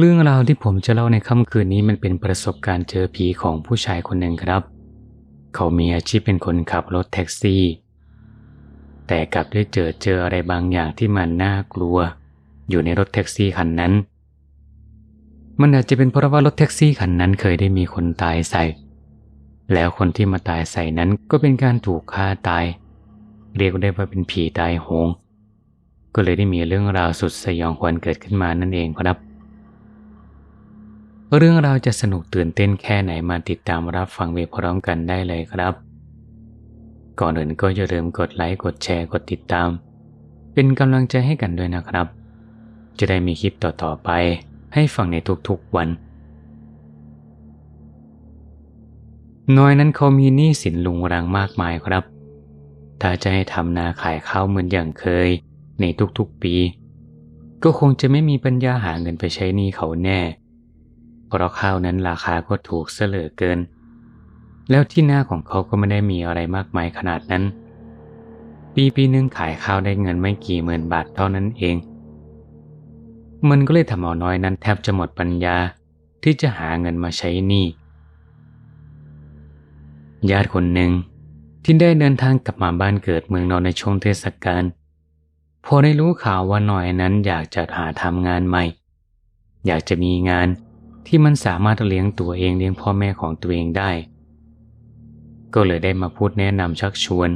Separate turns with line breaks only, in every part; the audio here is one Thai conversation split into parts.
เรื่องราวที่ผมจะเล่าในค่ำคืนนี้มันเป็นประสบการณ์เจอผีของผู้ชายคนหนึ่งครับ เขามีอาชีพเป็นคนขับรถแท็กซี่ แต่กลับได้เจอเจออะไรบางอย่างที่มันน่ากลัว อยู่ในรถแท็กซี่คันนั้น มันอาจจะเป็นเพราะว่ารถแท็กซี่คันนั้นเคยได้มีคนตายใส่ แล้วคนที่มาตายใส่นั้นก็เป็นการถูกฆ่าตาย เรียกได้ว่าเป็นผีตายโหง ก็เลยได้มีเรื่องราวสุดสยองขวัญเกิดขึ้นมานั่นเองครับ เรื่องราวจะสนุกตื่นเต้นแค่ไหนมาติดตามรับฟังไปพร้อมกันได้เลยครับ ก่อนอื่นก็อย่าลืมกดไลค์กดแชร์กดติดตาม เป็นกำลังใจให้กันด้วยนะครับ จะได้มีคลิปต่อๆไป ให้ฟังในทุกๆวัน น้อยนั้นเขามีหนี้สินลุงรังมากมายครับ ถ้าจะให้ทำนาขายข้าวเหมือนอย่างเคย ในทุกๆปี ก็คงจะไม่มีปัญญาหาเงินไปใช้หนี้เขาแน่ เพราะข้าวนั้นราคาก็ถูกเสลอเกิน แล้วที่หน้าของเขาก็ไม่ได้มีอะไรมากมายขนาดนั้น ปีปีหนึ่งขายข้าวได้เงินไม่กี่หมื่นบาทเท่านั้นเอง มันก็เลยทำเอาน้อยนั้นแทบจะหมดปัญญาที่จะหาเงินมาใช้หนี้ญาติคนหนึ่งที่ได้เดินทางกลับมาบ้านเกิดเมืองนอนในช่วงเทศกาลพอได้รู้ข่าวว่าหน่อยนั้นอยากจะหาทำงานใหม่ อยากจะมีงาน ที่มันสามารถเลี้ยงตัวเองเลี้ยงพ่อแม่ของตัวเองได้ ก็เลยได้มาพูดแนะนำชักชวน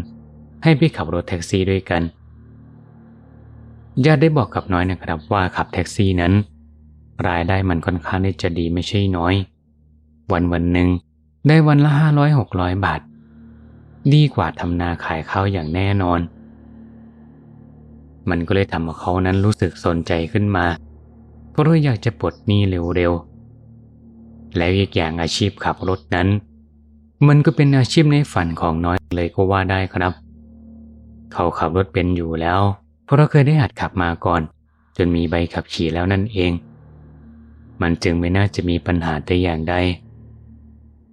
ให้ไปขับรถแท็กซี่ด้วยกัน ญาติได้บอกกับน้อยนะครับว่าขับแท็กซี่นั้น รายได้มันค่อนข้างที่จะดีไม่ใช่น้อย วันวันหนึ่งได้วันละห้าร้อยหกร้อยบาท ดีกว่าทำนาขายข้าวอย่างแน่นอน มันก็เลยทำให้เขานั้นรู้สึกสนใจขึ้นมา เพราะอยากจะปลดหนี้เร็วๆ แล้วอีกอย่างอาชีพขับรถนั้น มันก็เป็นอาชีพในฝันของน้อยเลยก็ว่าได้ครับ เขาขับรถเป็นอยู่แล้ว เพราะเราเคยได้หัดขับมาก่อน จนมีใบขับขี่แล้วนั่นเอง มันจึงไม่น่าจะมีปัญหาแต่อย่างใด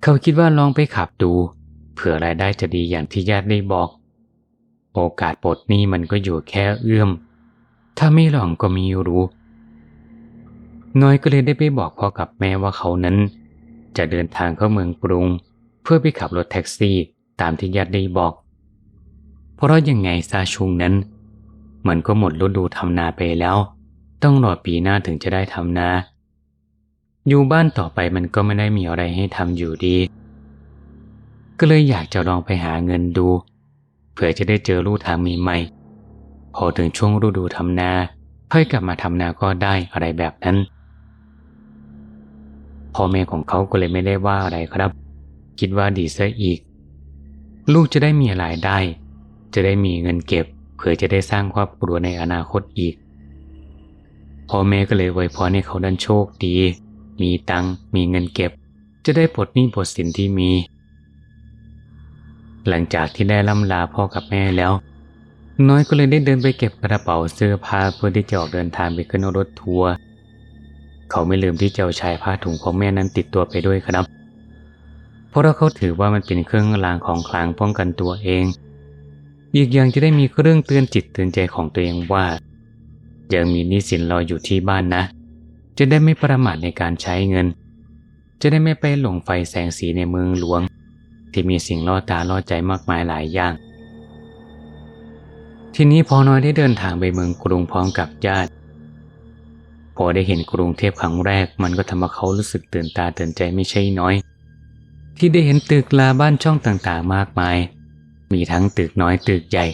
เขาคิดว่าลองไปขับดู เผื่อรายได้จะดีอย่างที่ญาติได้บอก โอกาสปลดหนี้มันก็อยู่แค่เอื้อม ถ้าไม่ลองก็มีรู้ น้อยก็เลยได้ไปบอกพ่อกับแม่ว่าเขานั้น จะเดินทางเข้าเมืองกรุง เพื่อไปขับรถแท็กซี่ตามที่ญาติได้บอก เพราะยังไงซาชุงนั้น มันก็หมดฤดูทำนาไปแล้ว ต้องรอปีหน้าถึงจะได้ทำนา อยู่บ้านต่อไปมันก็ไม่ได้มีอะไรให้ทำอยู่ดี ก็เลยอยากจะลองไปหาเงินดู เผื่อจะได้เจอลู่ทางมีใหม่พอถึงช่วงฤดูทำนาค่อยกลับมาทำนาก็ได้อะไรแบบนั้น พ่อแม่ของเขาก็เลยไม่ได้ว่าอะไรครับ คิดว่าดีซะอีก ลูกจะได้มีรายได้ จะได้มีเงินเก็บเผื่อจะได้สร้างครอบครัวในอนาคตอีกพ่อแม่ก็เลยไว้พรให้เขาดันโชคดี มีตังมีเงินเก็บ จะได้ปลดหนี้ปลดสินที่มี หลังจากที่ได้ล่ำลาพ่อกับแม่แล้ว น้อยก็เลยได้เดินไปเก็บกระเป๋าเสื้อผ้าเพื่อที่จะออกเดินทางไปขึ้นรถทัวร์ เขาไม่ลืมที่จะเอาชายผ้าถุงของแม่นั้นติดตัวไปด้วยครับ เพราะเขาถือว่ามันเป็นเครื่องรางของขลังป้องกันตัวเอง อีกอย่างจะได้มีเครื่องเตือนจิตเตือนใจของตัวเองว่า ยังมีนี้สินรออยู่ที่บ้านนะ จะได้ไม่ประมาทในการใช้เงิน จะได้ไม่ไปหลงไฟแสงสีในเมืองหลวง ที่มีสิ่งล่อตาล่อใจมากมายหลายอย่าง ทีนี้พอน้อยได้เดินทางไปเมืองกรุงพร้อมกับญาติ อได้เห็นกรุงเทพครั้งแรก มันก็ทำให้เขารู้สึกตื่นตาตื่นใจไม่ใช่น้อย ที่ได้เห็นตึกลาบ้านช่องต่างๆมากมาย มีทั้งตึกน้อยตึกใหญ่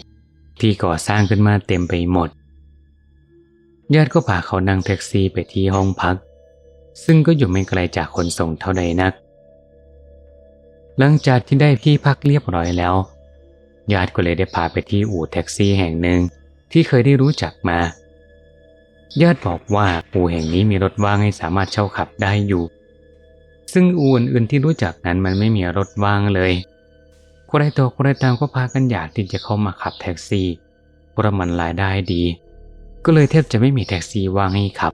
ที่ก่อสร้างขึ้นมาเต็มไปหมด ญาติก็พาเขานั่งแท็กซี่ไปที่ห้องพัก ซึ่งก็อยู่ไม่ไกลจากคนส่งเท่าใดนัก หลังจากที่ได้ที่พักเรียบร้อยแล้วญาติก็เลยได้พาไปที่อู่แท็กซี่แห่งหนึ่งที่เคยได้รู้จักมา ญาติบอกว่าอู่แห่งนี้มีรถว่างให้สามารถเช่าขับได้อยู่ ซึ่งอู่อื่นๆที่รู้จักนั้นมันไม่มีรถว่างเลยคนใดตัวคนใดตามก็พากันอยากที่จะเข้ามาขับแท็กซี่เพราะมันรายได้ดี ก็เลยแทบจะไม่มีแท็กซี่ว่างให้ขับ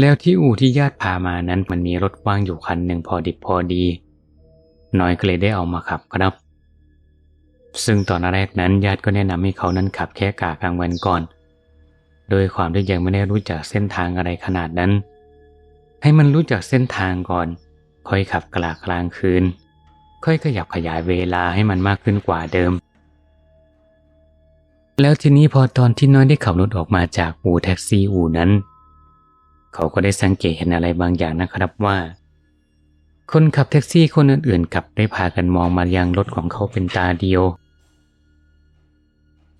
แล้วที่อู่ที่ญาติพามานั้นมันมีรถว่างอยู่คันหนึ่งพอดิบพอดี น้อยก็เลยได้เอามาขับครับ ซึ่งตอนแรกนั้นญาติก็แนะนำให้เขานั้นขับแค่กากลางวันก่อน โดยความที่ยังไม่ได้รู้จักเส้นทางอะไรขนาดนั้น ให้มันรู้จักเส้นทางก่อน ค่อยขับกลากลางคืน ค่อยขยับขยายเวลาให้มันมากขึ้นกว่าเดิม แล้วทีนี้พอตอนที่น้อยได้ขับรถออกมาจากอู่แท็กซี่อู่นั้น เขาก็ได้สังเกตเห็นอะไรบางอย่างนะครับว่า คนขับแท็กซี่คนอื่นๆกลับได้พากันมองมายังรถของเขาเป็นตาเดียว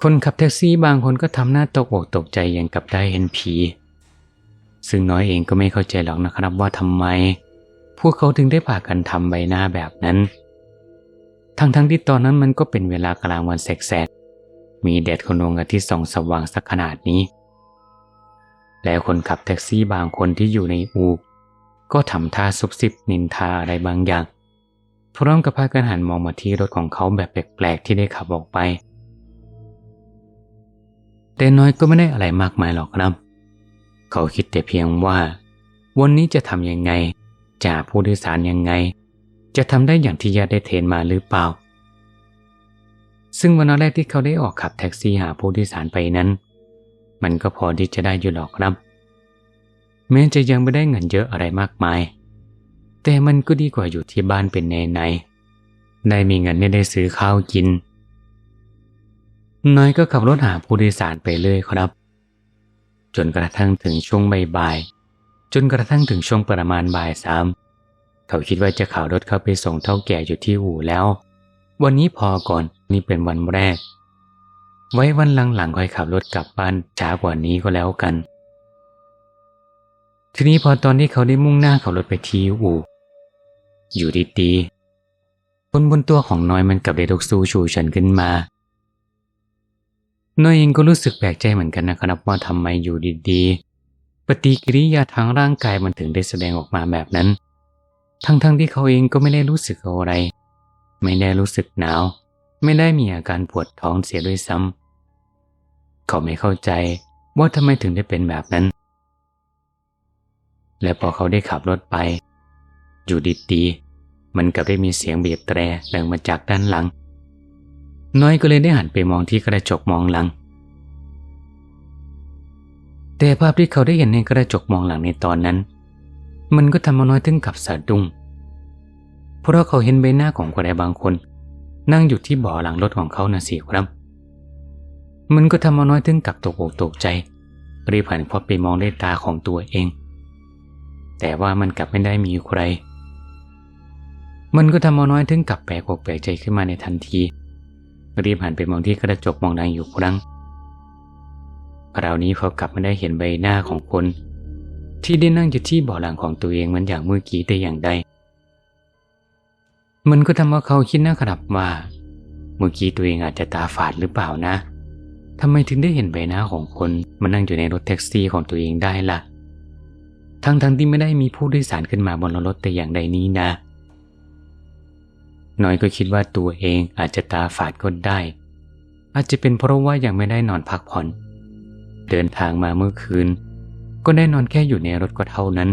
คนขับแท็กซี่บางคนก็ทำหน้าตกอกตกใจอย่างกับได้เห็นผี ซึ่งน้อยเองก็ไม่เข้าใจหรอกนะครับว่าทำไม พวกเขาถึงได้พากันทำใบหน้าแบบนั้น ทั้งๆทที่ตอนนั้นมันก็เป็นเวลากลางวันแสกๆมีแดดคนดวงอาทิตย์ส่องสว่างสักขนาดนี้ แล้วคนขับแท็กซี่บางคนที่อยู่ในอูก็ทำท่าซุบซิบนินทาอะไรบางอย่างพร้อมกับพากันหันมองมาที่รถของเขาแบบแปลกๆที่ได้ขับออกไป แต่น้อยก็ไม่ได้อะไรมากมายหรอกครับ เขาคิดแต่เพียงว่า วันนี้จะทำยังไง จะผู้โดยสารยังไง จะทำได้อย่างที่ญาติได้เทรนมาหรือเปล่า ซึ่งวันแรกที่เขาได้ออกขับแท็กซี่หาผู้โดยสารไปนั้น มันก็พอที่จะได้อยู่หรอกครับ แม้จะยังไม่ได้เงินเยอะอะไรมากมาย แต่มันก็ดีกว่าอยู่ที่บ้านเป็นแน่ในได้มีเงินได้ซื้อข้าวกิน น้อยก็ขับรถหาผู้โดยสารไปเลยครับ จนกระทั่งถึงช่วงบ่ายๆจนกระทั่งถึงช่วงประมาณบ่ายสามเขาคิดว่าจะขับรถเข้าไปส่งเท่าแก่อยู่ที่อู่แล้ว วันนี้พอก่อนนี่เป็นวันแรก ไว้วันหลังๆค่อยขับรถกลับบ้านช้ากว่านี้ก็แล้วกัน ทีนี้พอตอนที่เขาได้มุ่งหน้าขับรถไปที่อู่ อยู่ดีๆบนบนตัวของน้อยมันกับได้ลุกสู้ชูฉันขึ้นมา น้อยเองก็รู้สึกแปลกใจเหมือนกันนะครับว่าทำไมอยู่ดีๆ ปฏิกิริยาทางร่างกายมันถึงได้แสดงออกมาแบบนั้น ทั้งๆทที่เขาเองก็ไม่ได้รู้สึกอะไร ไม่ได้รู้สึกหนาว ไม่ได้มีอาการปวดท้องเสียด้วยซ้ำเขาไม่เข้าใจว่าทำไมถึงได้เป็นแบบนั้น และพอเขาได้ขับรถไปอยู่ดีๆมันกลับได้มีเสียงบีบแตรดังมาจากด้านหลัง น้อยก็เลยได้หันไปมองที่กระจกมองหลัง แต่ภาพที่เขาได้เห็นในกระจกมองหลังในตอนนั้น มันก็ทำมาน้อยถึงกับสะดุ้งเพราะเขาเห็นใบหน้าของคนใดบางคน นั่งอยู่ที่เบาะหลังรถของเขาน่ะสิครับ มันก็ทำมาน้อยถึงกับตกอกตกใจรีบหันพอไปมองด้วยตาของตัวเอง แต่ว่ามันกลับไม่ได้มีใคร มันก็ทำมาน้อยถึงกับแปลกอกแปลกใจขึ้นมาในทันที รีบหันไปมองที่กระจกมองนางอยู่ครั้งคราวนี้เขากลับไม่ได้เห็นใบหน้าของคน ที่ได้นั่งอยู่ที่เบาะหลังของตัวเองมันอย่างเมื่อกี้แต่อย่างใด มันก็ทำให้เขาคิดนะครับว่าเมื่อกี้ตัวเองอาจจะตาฝาดหรือเปล่านะทำไมถึงได้เห็นใบหน้าของคนมานั่งอยู่ในรถแท็กซี่ของตัวเองได้ล่ะ ทั้งๆทที่ไม่ได้มีผู้โดยสารขึ้นมาบนรถแต่อย่างใดนี้นะ น้อยก็คิดว่าตัวเองอาจจะตาฝาดก็ได้ อาจจะเป็นเพราะว่ายังไม่ได้นอนพักผ่อน เดินทางมาเมื่อคืน ก็ได้นอนแค่อยู่ในรถก็เท่านั้น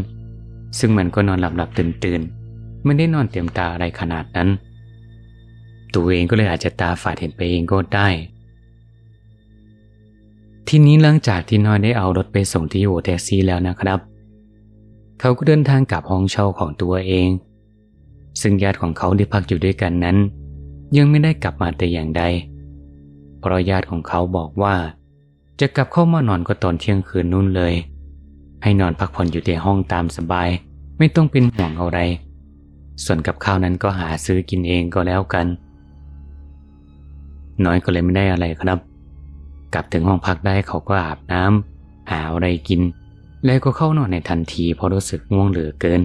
ซึ่งมันก็นอนหลับหลับตื่นตื่นไม่ได้นอนเต็มตาอะไรขนาดนั้น ตัวเองก็เลยอาจจะตาฝาดเห็นไปเองก็ได้ ทีนี้หลังจากที่น้อยได้เอารถไปส่งที่โอแท็กซี่แล้วนะครับ เขาก็เดินทางกลับห้องเช่าของตัวเอง ซึ่งญาติของเขาที่พักอยู่ด้วยกันนั้น ยังไม่ได้กลับมาแต่อย่างใด เพราะญาติของเขาบอกว่า จะกลับเข้ามานอนก็ตอนเที่ยงคืนนู่นเลย ให้นอนพักผ่อนอยู่ในห้องตามสบาย ไม่ต้องเป็นห่วงอะไร ส่วนกับข้าวนั้นก็หาซื้อกินเองก็แล้วกัน น้อยก็เลยไม่ได้อะไรครับ กลับถึงห้องพักได้เขาก็อาบน้ำหาอะไรกิน แล้วก็เข้านอนในทันทีเพราะรู้สึกง่วงเหลือเกิน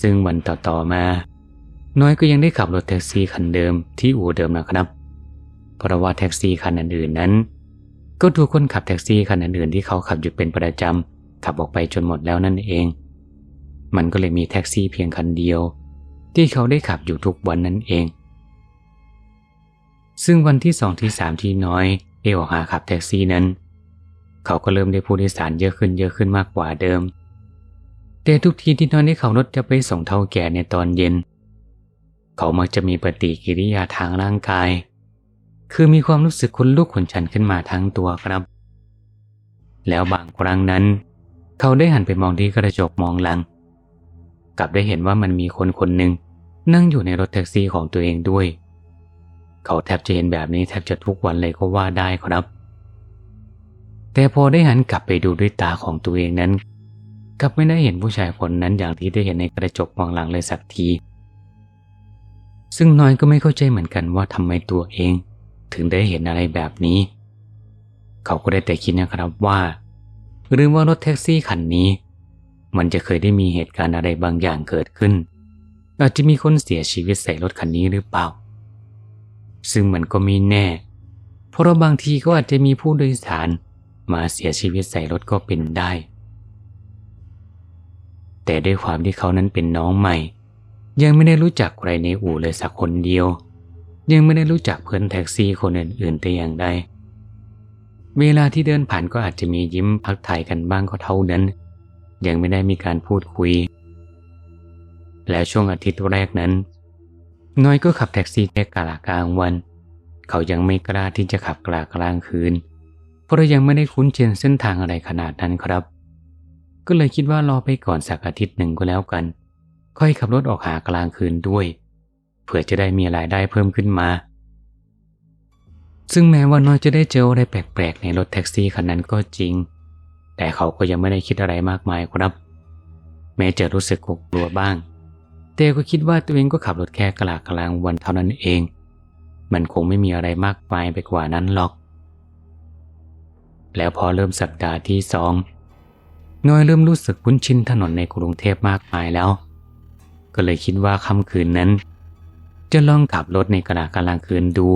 ซึ่งวันต่อๆมา น้อยก็ยังได้ขับรถแท็กซี่คันเดิมที่อู่เดิมนะครับ เพราะว่าแท็กซี่คันอื่นๆนั้น ก็ถูกคนขับแท็กซี่คันอื่นๆที่เขาขับอยู่เป็นประจำขับออกไปจนหมดแล้วนั่นเอง มันก็เลยมีแท็กซี่เพียงคันเดียว ที่เขาได้ขับอยู่ทุกวันนั่นเอง ซึ่งวันที่สองที่สามที่น้อยเอออกหาขับแท็กซี่นั้น เขาก็เริ่มได้ผู้โดยสารเยอะขึ้นเยอะขึ้นมากกว่าเดิม แต่ทุกทีที่น้อยได้ขับรถจะไปส่งเท่าแก่ในตอนเย็น เขามักจะมีปฏิกิริยาทางร่างกาย คือมีความรู้สึกขนลุกขนชันขึ้นมาทั้งตัวครับ แล้วบางครั้งนั้น เขาได้หันไปมองที่กระจกมองหลัง กลับได้เห็นว่ามันมีคนคนหนึ่งนั่งอยู่ในรถแท็กซี่ของตัวเองด้วย เขาแทบจะเห็นแบบนี้แทบจะทุกวันเลยก็ว่าได้ครับ แต่พอได้หันกลับไปดูด้วยตาของตัวเองนั้น กับไม่ได้เห็นผู้ชายคนนั้นอย่างที่ได้เห็นในกระจกมองหลังเลยสักที ซึ่งน้อยก็ไม่เข้าใจเหมือนกันว่าทำไมตัวเอง ถึงได้เห็นอะไรแบบนี้ เขาก็ได้แต่คิดนะครับว่าหรือว่ารถแท็กซี่คันนี้ มันจะเคยได้มีเหตุการณ์อะไรบางอย่างเกิดขึ้น อาจจะมีคนเสียชีวิตใส่รถคันนี้หรือเปล่า ซึ่งมันก็มีแน่ เพราะบางทีก็อาจจะมีผู้โดยสารมาเสียชีวิตใส่รถก็เป็นได้ แต่ด้วยความที่เขานั้นเป็นน้องใหม่ ยังไม่ได้รู้จักใครในอู่เลยสักคนเดียว ยังไม่ได้รู้จักเพื่อนแท็กซี่คนอื่นๆแต่อย่างใดเวลาที่เดินผ่านก็อาจจะมียิ้มพักทายกันบ้างก็เท่านั้น ยังไม่ได้มีการพูดคุย แล้วช่วงอาทิตย์แรกนั้น น้อยก็ขับแท็กซี่แค่กลางกลางวัน เขายังไม่กล้าที่จะขับกลางกลางคืน เพราะยังไม่ได้คุ้นเชินเส้นทางอะไรขนาดนั้นครับ ก็เลยคิดว่ารอไปก่อนสักอาทิตย์หนึ่งก็แล้วกัน ค่อยขับรถออกหากลางคืนด้วยเพื่อจะได้มีรายได้เพิ่มขึ้นมา ซึ่งแม้ว่าน้อยจะได้เจออะไรแปลกๆ ในรถแท็กซี่คันนั้นก็จริง แต่เขาก็ยังไม่ได้คิดอะไรมากมายครับ แม้จะรู้สึกกลัวบ้าง แต่ก็คิดว่าตัวเองก็ขับรถแค่กลางกลางวันเท่านั้นเอง มันคงไม่มีอะไรมากมายไปกว่านั้นหรอก แล้วพอเริ่มสัปดาห์ที่สอง น้อยเริ่มรู้สึกคุ้นชินถนนในกรุงเทพมากมายแล้ว ก็เลยคิดว่าค่ำคืนนั้น จะลองขับรถในกลากลางคืนดู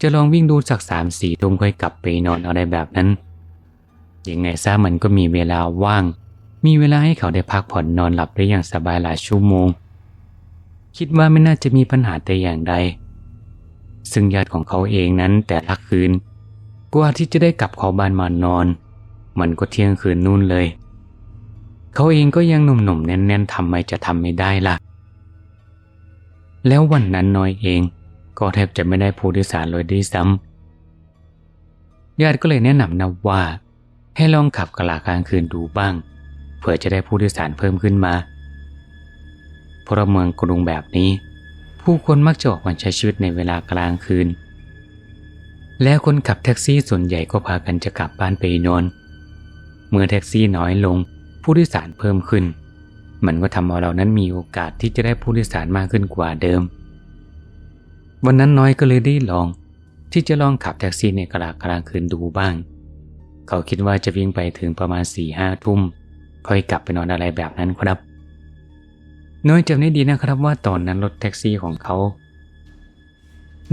จะลองวิ่งดูสักสามสี่ทุ่มค่อยกลับไปนอนอะไรแบบนั้น ยังไงซะมันก็มีเวลาว่าง มีเวลาให้เขาได้พักผ่อนนอนหลับได้อย่างสบายหลายชั่วโมง คิดว่าไม่น่าจะมีปัญหาแต่อย่างใด ซึ่งญาติของเขาเองนั้นแต่ละคืน กว่าที่จะได้กลับเขาบ้านมานอน มันก็เที่ยงคืนนู่นเลย เขาเองก็ยังหนุ่มๆแน่นๆทำไมจะทำไม่ได้ล่ะ แล้ววันนั้นน้อยเอง ก็แทบจะไม่ได้ผู้โดยสารเลยด้วยซ้ำญาติก็เลยแนะนำนะว่า ให้ลองขับกลางกลางคืนดูบ้างเพื่อจะได้ผู้โดยสารเพิ่มขึ้นมาเพราะเมืองกรุงแบบนี้ ผู้คนมักจะออกมาใช้ชีวิตในเวลากลางคืน แล้วคนขับแท็กซี่ส่วนใหญ่ก็พากันจะกลับบ้านไปนอน เมื่อแท็กซี่น้อยลง ผู้โดยสารเพิ่มขึ้น มันก็ทำให้เรานั้นมีโอกาสที่จะได้ผู้โดยสารมากขึ้นกว่าเดิม วันนั้นน้อยก็เลยได้ลอง ที่จะลองขับแท็กซี่ในกลางกลางคืนดูบ้าง เขาคิดว่าจะวิ่งไปถึงประมาณสี่ห้าทุ่มค่อยกลับไปนอนอะไรแบบนั้นครับ น้อยจำได้ดีนะครับว่าตอนนั้นรถแท็กซี่ของเขา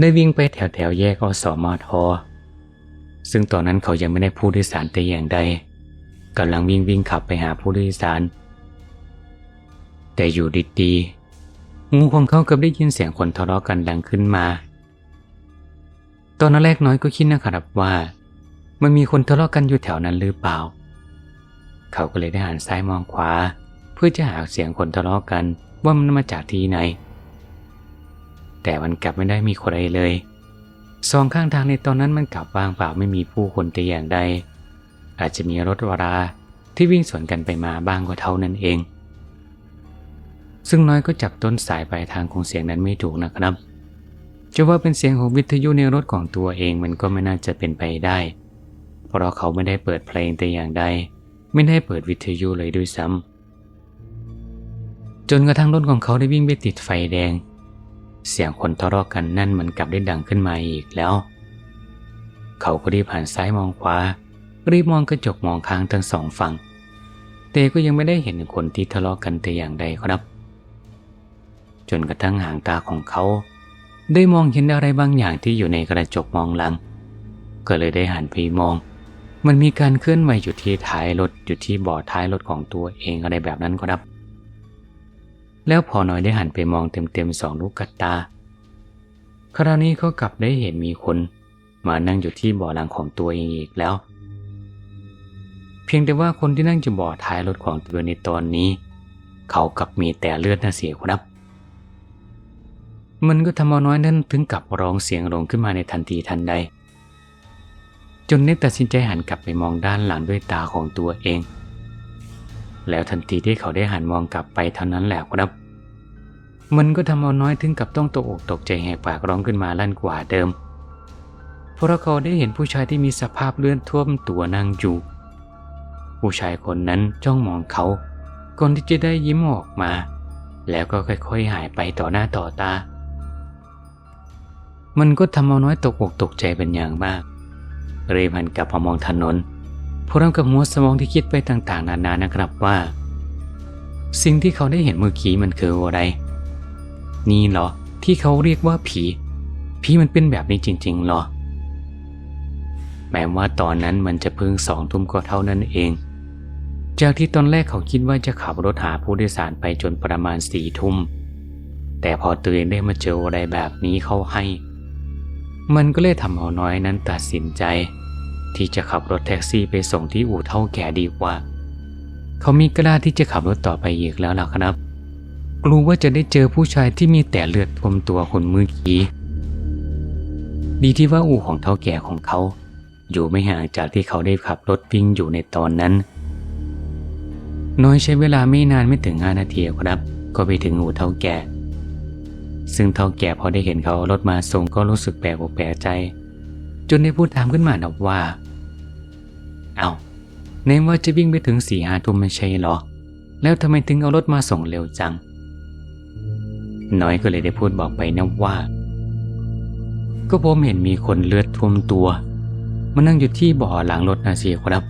ได้วิ่งไปแถวแถวแยกอสมทซึ่งตอนนั้นเขายังไม่ได้ผู้โดยสารแต่อย่างใด กำลังวิ่งวิ่งขับไปหาผู้โดยสาร แต่อยู่ดีๆงูของเขากับได้ยินเสียงคนทะเลาะกันดังขึ้นมา ตอนนั้นแรกน้อยก็คิดนะครับว่า มันมีคนทะเลาะกันอยู่แถวนั้นหรือเปล่า เขาก็เลยได้หันซ้ายมองขวา เพื่อจะหาเสียงคนทะเลาะกันว่ามันมาจากที่ไหน แต่มันกลับไม่ได้มีคนใดเลยสองข้างทางในตอนนั้นมันกลับว่างเปล่าไม่มีผู้คนแต่อย่างใด อาจจะมีรถวราที่วิ่งสวนกันไปมาบ้างก็เท่านั้นเอง ซึ่งน้อยก็จับต้นสายปลายทางของเสียงนั้นไม่ถูกนะครับจะว่าเป็นเสียงของวิทยุในรถของตัวเองมันก็ไม่น่าจะเป็นไปได้ เพราะเขาไม่ได้เปิดเพลงแต่อย่างใด ไม่ได้เปิดวิทยุเลยด้วยซ้ำจนกระทั่งรถของเขาได้วิ่งไปติดไฟแดง เสียงคนทะเลาะกันนั่นมันกลับได้ดังขึ้นมาอีกแล้ว เขาก็รีบผ่านซ้ายมองขวา รีบมองกระจกมองข้างทั้งสองฝั่งแต่ก็ยังไม่ได้เห็นคนที่ทะเลาะกันแต่อย่างใดครับ จนกระทั่งหางตาของเขา ได้มองเห็นอะไรบางอย่างที่อยู่ในกระจกมองหลัง ก็เลยได้หันไปมอง มันมีการเคลื่อนไหวอยู่ที่ท้ายรถอยู่ที่เบาะท้ายรถของตัวเองอะไรแบบนั้นครับ แล้วพอหน้อยได้หันไปมองเต็มๆสองลูกกตา คราวนี้เขากลับได้เห็นมีคน มานั่งอยู่ที่เบาะหลังของตัวเองอีกแล้ว พียงแต่ว่าคนที่นั่งอยู่เบาะท้ายรถของตัวในตอนนี้ เขากับมีแต่เลือดน่าเสียครับ มันก็ทำเอาน้อยนั้นถึงกับร้องเสียงลงขึ้นมาในทันทีทันใดจจนได้ตัดสินใจหันกลับไปมองด้านหลังด้วยตาของตัวเอง แล้วทันทีที่เขาได้หันมองกลับไปเท่านั้นแหละครับ มันก็ทำเอาน้อยถึงกับต้องตกอกตกใจแหกปากร้องขึ้นมาลั่นกว่าเดิม เพราะเขาได้เห็นผู้ชายที่มีสภาพเลื่อนท่วมตัวนั่งอยู่ ผู้ชายคนนั้นจ้องมองเขาก่อนที่จะได้ยิ้มออกมา แล้วก็ค่อยๆหายไปต่อหน้าต่อตา มันก็ทำเอาน้อยตกอกตกใจเป็นอย่างมากเรมหันกลับมามองถนนพร้อมกับหัวสมองที่คิดไปต่างๆ นานานะครับว่า สิ่งที่เขาได้เห็นเมื่อกี้มันคืออะไร นี่เหรอที่เขาเรียกว่าผี ผีมันเป็นแบบนี้จริง ๆ เหรอ แม้ว่าตอนนั้นมันจะเพิ่งสองทุ่มก็เท่านั้นเอง จากที่ตอนแรกเขาคิดว่าจะขับรถหาผู้โดยสารไปจนประมาณสี่ทุ่ม แต่พอตื่นได้มาเจออะไรแบบนี้เข้าให้ มันก็เลยทำเอาน้อยนั้นตัดสินใจ ที่จะขับรถแท็กซี่ไปส่งที่อู่เท่าแก่ดีกว่า เขามีกล้าที่จะขับรถต่อไปอีกแล้วล่ะครับ กลัวว่าจะได้เจอผู้ชายที่มีแต่เลือดท่วมตัวคนเมื่อกี้ดีที่ว่าอู่ของเท่าแก่ของเขา อยู่ไม่ห่างจากที่เขาได้ขับรถวิ่งอยู่ในตอนนั้น น้อยใช้เวลาไม่นานไม่ถึงห้านาทีครับ ก็ไปถึงอู่เท่าแก่ ซึ่งเท่าแก่พอได้เห็นเขาเอารถมาส่งก็รู้สึกแปลกอกแปลกใจ จนได้พูดถามขึ้นมานะว่า เอาในว่าจะวิ่งไปถึงสี่ห้าทุ่มไม่ใช่หรอ แล้วทำไมถึงเอารถมาส่งเร็วจัง น้อยก็เลยได้พูดบอกไปนะว่า ก็ผมเห็นมีคนเลือดท่วมตัว มานั่งอยู่ที่บ่อหลังรถนาเซียครับ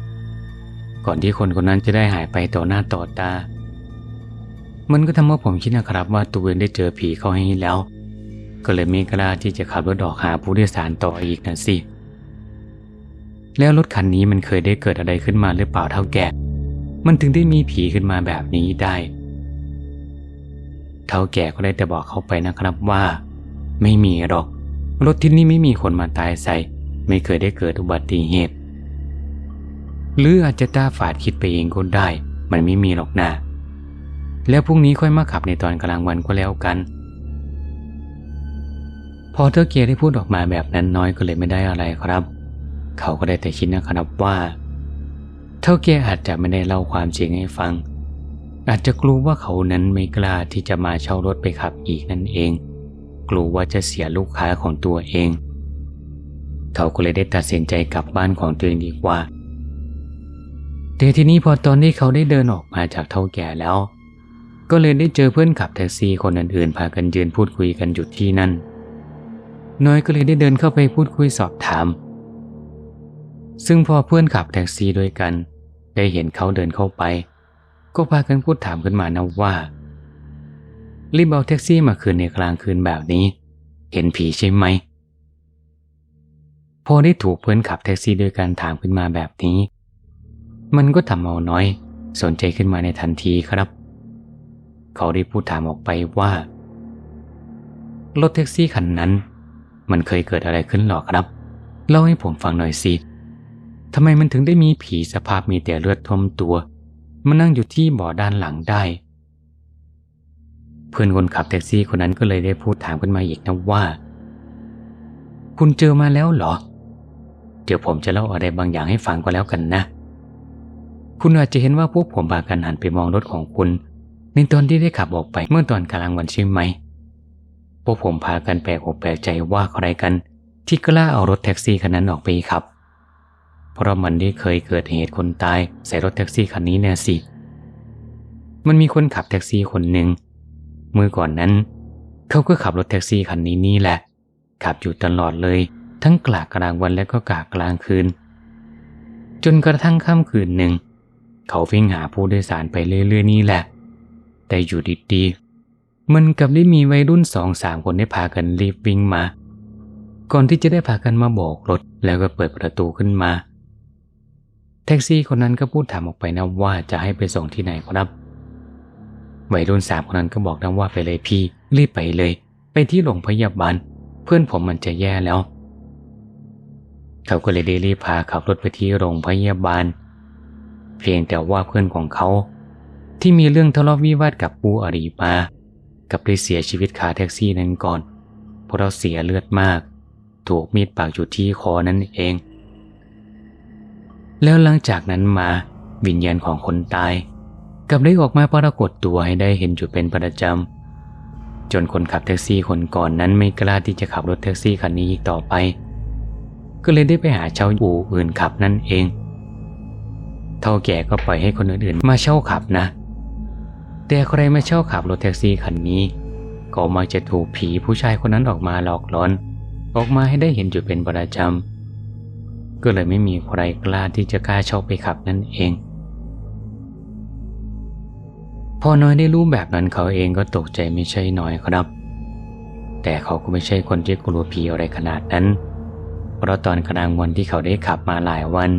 ก่อนที่คนคนนั้นจะได้หายไปต่อหน้าต่อตา มันก็ทำให้ผมคิดนะครับว่าตัวเองได้เจอผีเขาให้แล้ว ก็เลยไม่กล้าที่จะขับรถออกหาผู้โดยสารต่ออีกนะสิ แล้วรถคันนี้มันเคยได้เกิดอะไรขึ้นมาหรือเปล่าเท่าแก่ มันถึงได้มีผีขึ้นมาแบบนี้ได้เท่าแก่ก็ได้แต่บอกเขาไปนะครับว่า ไม่มีหรอก รถที่นี่ไม่มีคนมาตายใส่ ไม่เคยได้เกิดอุบัติเหตุ หรืออาจจะตาฝาดคิดไปเองก็ได้ มันไม่มีหรอกนะแล้วพรุ่งนี้ค่อยมาขับในตอนกลางวันก็แล้วกัน พอเท่าเกียได้พูดออกมาแบบนั้นน้อยก็เลยไม่ได้อะไรครับ เขาก็ได้แต่คิดนะครับว่า เท่าแก่อาจจะไม่ได้เล่าความจริงให้ฟัง อาจจะกลัวว่าเขานั้นไม่กล้าที่จะมาเช่ารถไปขับอีกนั่นเอง กลัวว่าจะเสียลูกค้าของตัวเอง เขาก็เลยได้ตัดสินใจกลับบ้านของตัวเองดีกว่า แต่ทีนี้พอตอนที่เขาได้เดินออกมาจากเท่าแก่แล้ว ก็เลยได้เจอเพื่อนขับแท็กซี่คนอื่นๆ พากันยืนพูดคุยกันอยู่ที่นั่น น้อยก็เลยได้เดินเข้าไปพูดคุยสอบถาม ซึ่งพอเพื่อนขับแท็กซี่ด้วยกัน ได้เห็นเขาเดินเข้าไป ก็พากันพูดถามขึ้นมานะว่ารีบเอาแท็กซี่มาคืนในกลางคืนแบบนี้ เห็นผีใช่ไหมพอได้ถูกเพื่อนขับแท็กซี่ด้วยกันถามขึ้นมาแบบนี้ มันก็ทำเอาน้อย สนใจขึ้นมาในทันทีครับ เขาได้พูดถามออกไปว่ารถแท็กซี่คันนั้น มันเคยเกิดอะไรขึ้นหรอครับเล่าให้ผมฟังหน่อยสิทำไมมันถึงได้มีผีสภาพมีแต่เลือดท่วมตัวมานั่งอยู่ที่เบ่อด้านหลังได้ เพื่อนคนขับแท็กซี่คนนั้นก็เลยได้พูดถามขึ้นมาอีกนะว่า คุณเจอมาแล้วเหรอ เดี๋ยวผมจะเล่าอะไรบางอย่างให้ฟังก็แล้วกันนะ คุณอาจจะเห็นว่าพวกผมพากันหันไปมองรถของคุณในตอนที่ได้ขับออกไปเมื่อตอนกลางวันใช่ไหม พวกผมพากันแปลกอกแปลกใจว่าใครกัน ที่กล้าเอารถแท็กซี่คันนั้นออกไปขับ เพราะมันได้เคยเกิดเหตุคนตายใส่รถแท็กซี่คันนี้แน่สิ มันมีคนขับแท็กซี่คนหนึ่งเมื่อก่อนนั้น เขาก็ขับรถแท็กซี่คันนี้นี่แหละ ขับอยู่ตลอดเลย ทั้งกลางกลางวันและก็กลางกลางคืน จนกระทั่งค่ำคืนหนึ่ง เขาวิ่งหาผู้โดยสารไปเรื่อยๆนี่แหละ แต่อยู่ดีๆมันกับได้มีวัยรุ่นสองสามคนได้พากันรีบวิ่งมา ก่อนที่จะได้พากันมาโบกรถแล้วก็เปิดประตูขึ้นมา แท็กซี่คนนั้นก็พูดถามออกไปนะว่าจะให้ไปส่งที่ไหนครับ วัยรุ่นสามคนนั้นก็บอกนะว่าไปเลยพี่ รีบไปเลย ไปที่โรงพยาบาลเพื่อนผมมันจะแย่แล้ว เขาก็เลยได้รีบพาขับรถไปที่โรงพยาบาล เพียงแต่ว่าเพื่อนของเขา ที่มีเรื่องทะเลาะวิวาทกับปูอริมากับได้เสียชีวิตคาแท็กซี่นั้นก่อน เพราะเราเสียเลือดมาก ถูกมีดปากอยู่ที่คอนั่นเอง แล้วหลังจากนั้นมาวิญญาณของคนตายกับได้ออกมาปรากฏตัวให้ได้เห็นอยู่เป็นประจำจนคนขับแท็กซี่คนก่อนนั้นไม่กล้าที่จะขับรถแท็กซี่คันนี้อีกต่อไป ก็เลยได้ไปหาเช่าอู่อื่นขับนั่นเอง เท่าแก่ก็ปล่อยให้คนอื่นๆ มาเช่าขับนะ แต่ใครมาเช่าขับรถแท็กซี่คันนี้ ก็มักจะถูกผีผู้ชายคนนั้นออกมาหลอกหลอน ออกมาให้ได้เห็นอยู่เป็นประจำก็เลยไม่มีใครกล้าที่จะกล้าเช่าไปขับนั่นเอง พอน้อยได้รู้แบบนั้นเขาเองก็ตกใจไม่ใช่น้อยครับ แต่เขาก็ไม่ใช่คนที่กลัวผีอะไรขนาดนั้น เพราะตอนกลางวันที่เขาได้ขับมาหลายวัน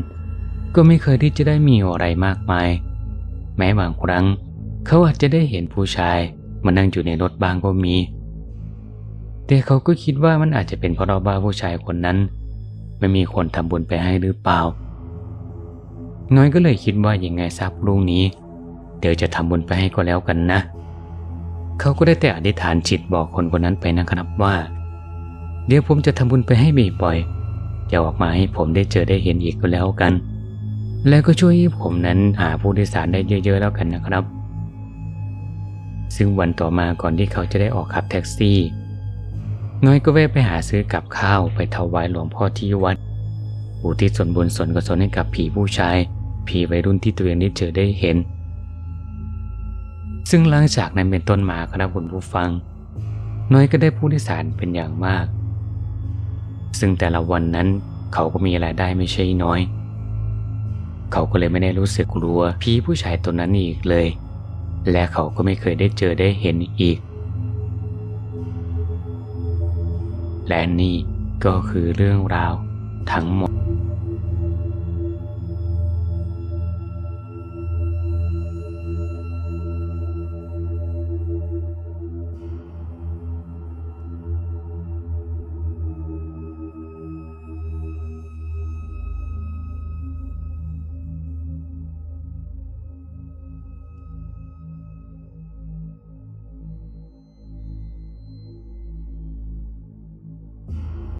ก็ไม่เคยที่จะได้มีอะไรมากมาย แม้บางครั้ง เขาอาจจะได้เห็นผู้ชายมานั่งอยู่ในรถบ้างก็มี แต่เขาก็คิดว่ามันอาจจะเป็นเพราะเราบ้าผู้ชายคนนั้น ไม่มีคนทำบุญไปให้หรือเปล่า น้อยก็เลยคิดว่ายังไงซักพรุ่งนี้ เดี๋ยวจะทำบุญไปให้ก็แล้วกันนะ เขาก็ได้แต่อธิษฐานจิตบอกคนคนนั้นไปนะครับว่า เดี๋ยวผมจะทำบุญไปให้บ่อยๆอย่าออกมาให้ผมได้เจอได้เห็นอีกก็แล้วกัน แล้วก็ช่วยให้ผมนั้นหาผู้โดยสารได้เยอะ ๆ แล้วกันนะครับ ซึ่งวันต่อมาก่อนที่เขาจะได้ออกขับแท็กซี่ น้อยก็แวะไปหาซื้อกับข้าวไปถวายหลวงพ่อที่วัดอุทิศส่วนบุญส่วนกุศลให้กับผีผู้ชาย ผีวัยรุ่นที่ตัวเองได้เจอได้เห็น ซึ่งหลังจากนั้นเป็นต้นมาครับคุณผู้ฟัง น้อยก็ได้ผู้โดยสารเป็นอย่างมาก ซึ่งแต่ละวันนั้นเขาก็มีรายได้ไม่ใช่น้อย เขาก็เลยไม่ได้รู้สึกกลัวผีผู้ชายตัวนั้นอีกเลย และเขาก็ไม่เคยได้เจอได้เห็นอีก และนี่ก็คือเรื่องราวทั้งหมด